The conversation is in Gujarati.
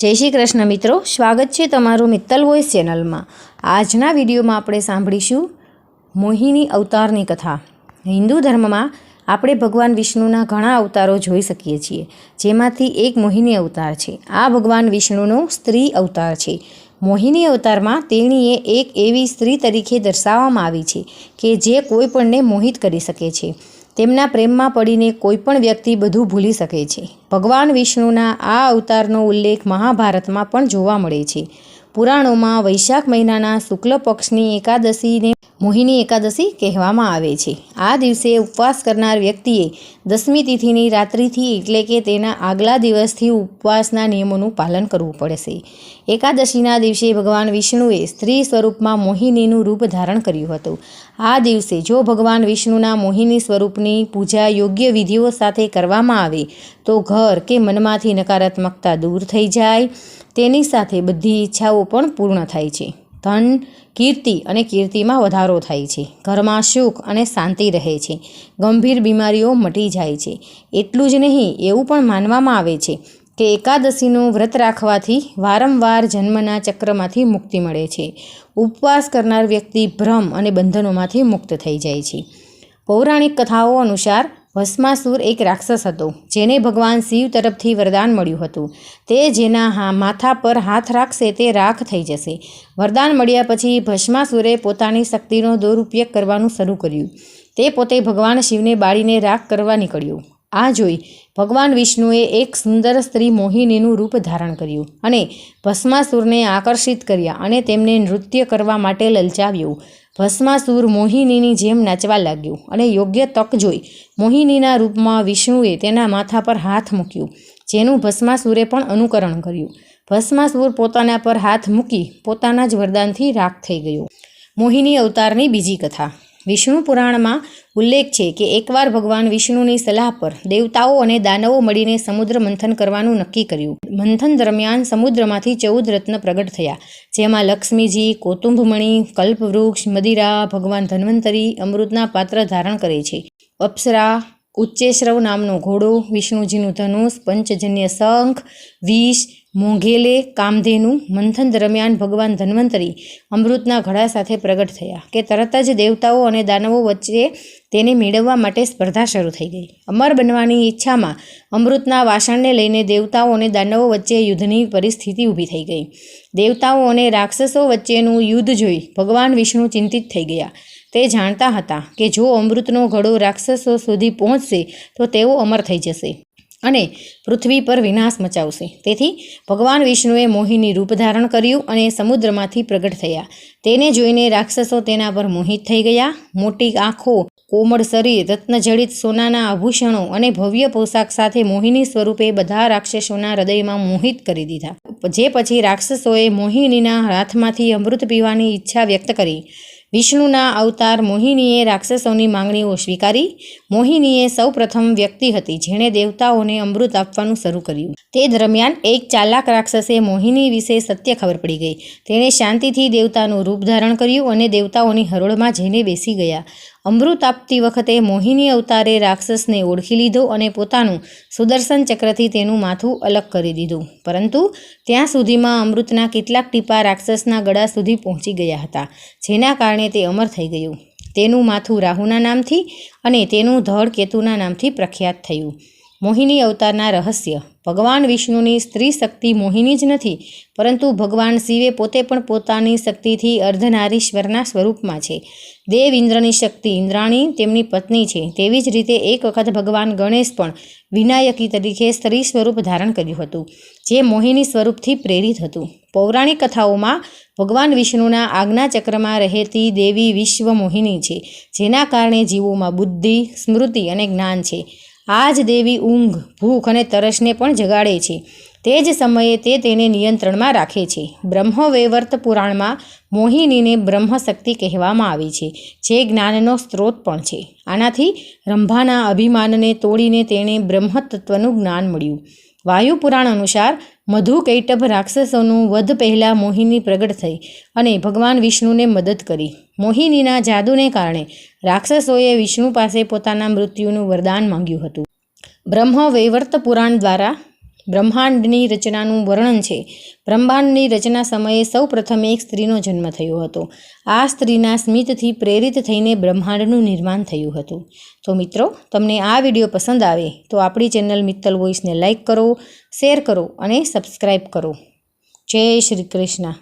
જય શ્રી કૃષ્ણ મિત્રો, સ્વાગત છે તમારું મિત્તલ વોઇસ ચેનલમાં. આજના વિડીયોમાં આપણે સાંભળીશું મોહિની અવતારની કથા. હિન્દુ ધર્મમાં આપણે ભગવાન વિષ્ણુના ઘણા અવતારો જોઈ શકીએ છીએ, જેમાંથી એક મોહિની અવતાર છે. આ ભગવાન વિષ્ણુનો સ્ત્રી અવતાર છે. મોહિની અવતારમાં તેણીએ એક એવી સ્ત્રી તરીકે દર્શાવવામાં આવી છે કે જે કોઈ પણને મોહિત કરી શકે છે. તેમના પ્રેમમાં પડીને કોઈ પણ વ્યક્તિ બધું ભૂલી શકે છે. ભગવાન વિષ્ણુના આ અવતારનો ઉલ્લેખ મહાભારતમાં પણ જોવા મળે છે. પુરાણોમાં વૈશાખ મહિનાના શુક્લ પક્ષની એકાદશીને મોહિની એકાદશી કહેવામાં આવે છે. આ દિવસે ઉપવાસ કરનાર વ્યક્તિએ દસમી તિથિની રાત્રિથી એટલે કે તેના આગલા દિવસથી ઉપવાસના નિયમોનું પાલન કરવું પડશે. એકાદશીના દિવસે ભગવાન વિષ્ણુએ સ્ત્રી સ્વરૂપમાં મોહિનીનું રૂપ ધારણ કર્યું હતું. આ દિવસે જો ભગવાન વિષ્ણુના મોહિની સ્વરૂપની પૂજા યોગ્ય વિધિઓ સાથે કરવામાં આવે તો ઘર કે મનમાંથી નકારાત્મકતા દૂર થઈ જાય. તેની સાથે બધી ઈચ્છાઓ પણ પૂર્ણ થાય છે. ધન, કીર્તિ અને કીર્તિમાં વધારો થાય છે. ઘરમાં સુખ અને શાંતિ રહે છે. ગંભીર બીમારીઓ મટી જાય છે. એટલું જ નહીં, એવું પણ માનવામાં આવે છે કે એકાદશીનું વ્રત રાખવાથી વારંવાર જન્મના ચક્રમાંથી મુક્તિ મળે છે. ઉપવાસ કરનાર વ્યક્તિ ભ્રમ અને બંધનોમાંથી મુક્ત થઈ જાય છે. પૌરાણિક કથાઓ અનુસાર ભસ્માસુર એક રાક્ષસ હતો, જેને ભગવાન શિવ તરફથી વરદાન મળ્યું હતું. તે જેના હા, માથા પર હાથ રાખશે તે રાખ થઈ જશે. વરદાન મળ્યા પછી ભસ્માસુરે પોતાની શક્તિનો દુરુપયોગ કરવાનું શરૂ કર્યું. તે પોતે ભગવાન શિવને બાળીને રાખ કરવા નીકળ્યો. આ જોઈ ભગવાન વિષ્ણુએ એક સુંદર સ્ત્રી મોહિનીનું રૂપ ધારણ કર્યું અને ભસ્માસુરને આકર્ષિત કર્યા અને તેમને નૃત્ય કરવા માટે લલચાવ્યું. ભસ્માસુર મોહિનીની જેમ નાચવા લાગ્યું અને યોગ્ય તક જોઈ મોહિનીના રૂપમાં વિષ્ણુએ તેના માથા પર હાથ મૂક્યું, જેનું ભસ્માસુરે પણ અનુકરણ કર્યું. ભસ્માસુર પોતાના પર હાથ મૂકી પોતાના જ વરદાનથી રાખ થઈ ગયો. મોહિની અવતારની બીજી કથા. વિષ્ણુ પુરાણમાં ઉલ્લેખ છે કે એકવાર ભગવાન વિષ્ણુની સલાહ પર દેવતાઓ અને દાનવો મળીને સમુદ્ર મંથન કરવાનું નક્કી કર્યું. મંથન દરમિયાન સમુદ્રમાંથી ચૌદ રત્ન પ્રગટ થયા, જેમાં લક્ષ્મીજી કૌટુંભમણી કલ્પવૃક્ષ, મદિરા, ભગવાન ધન્વંતરી, અમૃતના પાત્ર ધારણ કરે છે. અપ્સરા, ઉચ્ચેશ્રવ નામનો ઘોડો, વિષ્ણુજીનું ધનુષ, પંચજન્ય શંખ, વિષ મોંઘેલે, કામધેનુ, મંથન દરમિયાન ભગવાન ધન્વંતરી અમૃતના ઘડા સાથે પ્રગટ થયા કે તરત જ દેવતાઓ અને દાનવો વચ્ચે તેને મેળવવા માટે સ્પર્ધા શરૂ થઈ ગઈ. અમર બનવાની ઈચ્છામાં અમૃતના વાસણને લઈને દેવતાઓ અને દાનવો વચ્ચે યુદ્ધની પરિસ્થિતિ ઊભી થઈ ગઈ. દેવતાઓ અને રાક્ષસો વચ્ચેનું યુદ્ધ જોઈ ભગવાન વિષ્ણુ ચિંતિત થઈ ગયા. તે જાણતા હતા કે જો અમૃતનો ઘડો રાક્ષસો સુધી પહોંચશે, તો તેઓ અમર થઈ જશે. અને પૃથ્વી પર વિનાશ મચાવશે. તેથી ભગવાન વિષ્ણુએ મોહિની રૂપ ધારણ કર્યું અને સમુદ્રમાંથી પ્રગટ થયા. તેને જોઈને રાક્ષસો તેના પર મોહિત થઈ ગયા. મોટી આંખો, કોમળ શરીર, રત્નજડિત સોનાના આભૂષણો અને ભવ્ય પોશાક સાથે મોહિની સ્વરૂપે બધા રાક્ષસોના હૃદયમાં મોહિત કરી દીધા. જે પછી રાક્ષસોએ મોહિનીના હાથમાંથી અમૃત પીવાની ઈચ્છા વ્યક્ત કરી. વિષ્ણુના અવતાર મોહિનીએ રાક્ષસોની માંગણીઓ સ્વીકારી. મોહિનીએ સૌપ્રથમ વ્યક્તિ હતી જેણે દેવતાઓને અમૃત આપવાનું શરૂ કર્યું. તે દરમિયાન એક ચાલાક રાક્ષસે મોહિની વિશે સત્ય ખબર પડી ગઈ. તેણે શાંતિથી દેવતાનું રૂપ ધારણ કર્યું અને દેવતાઓની હરોળમાં જઈને બેસી ગયા. અમૃત આપતી વખતે મોહિની અવતારે રાક્ષસને ઓળખી લીધો અને પોતાનું સુદર્શન ચક્રથી તેનું માથું અલગ કરી દીધું. પરંતુ ત્યાં સુધીમાં અમૃતના કેટલાક ટીપા રાક્ષસના ગળા સુધી પહોંચી ગયા હતા, જેના કારણે તે અમર થઈ ગયું. તેનું માથું રાહુના નામથી અને તેનું ધડ કેતુના નામથી પ્રખ્યાત થયું. મોહિની અવતારના રહસ્ય. ભગવાન વિષ્ણુની સ્ત્રી શક્તિ મોહિની જ નથી, પરંતુ ભગવાન શિવે પોતે પણ પોતાની શક્તિથી અર્ધનારીશ્વરના સ્વરૂપમાં છે. દેવ ઇન્દ્રની શક્તિ ઇન્દ્રાણી તેમની પત્ની છે. તેવી જ રીતે એક વખત ભગવાન ગણેશ પણ વિનાયકી તરીકે સ્ત્રી સ્વરૂપ ધારણ કર્યું હતું, જે મોહિની સ્વરૂપથી પ્રેરિત હતું. પૌરાણિક કથાઓમાં ભગવાન વિષ્ણુના આજ્ઞા ચક્રમાં રહેતી દેવી વિશ્વ મોહિની છે, જેના કારણે જીવોમાં બુદ્ધિ, સ્મૃતિ અને જ્ઞાન છે. આ જ દેવી ઊંઘ, ભૂખ અને તરસને પણ જગાડે છે. તે જ સમયે તે તેને નિયંત્રણમાં રાખે છે. બ્રહ્મવૈવર્ત પુરાણમાં મોહિનીને બ્રહ્મશક્તિ કહેવામાં આવી છે, જે જ્ઞાનનો સ્ત્રોત પણ છે. આનાથી રંભાના અભિમાનને તોડીને તેણે બ્રહ્મતત્વનું જ્ઞાન મળ્યું. વાયુ પુરાણ અનુસાર મધુ કૈટભ રાક્ષસોનું વધ પહેલાં મોહિની પ્રગટ થઈ અને ભગવાન વિષ્ણુને મદદ કરી. મોહિનીના જાદુને કારણે રાક્ષસોએ વિષ્ણુ પાસે પોતાના મૃત્યુનું વરદાન માંગ્યું હતું. બ્રહ્મ વૈવર્ત પુરાણ દ્વારા બ્રહ્માંડની રચનાનું વર્ણન છે. બ્રહ્માંડની રચના સમયે સૌ પ્રથમ એક સ્ત્રીનો જન્મ થયો હતો. આ સ્ત્રીના સ્મિતથી પ્રેરિત થઈને બ્રહ્માંડનું નિર્માણ થયું હતું. તો મિત્રો, તમને આ વીડિયો પસંદ આવે તો આપણી ચેનલ મિત્તલ વોઇસને લાઇક કરો, શેર કરો અને સબસ્ક્રાઈબ કરો. જય શ્રી કૃષ્ણ.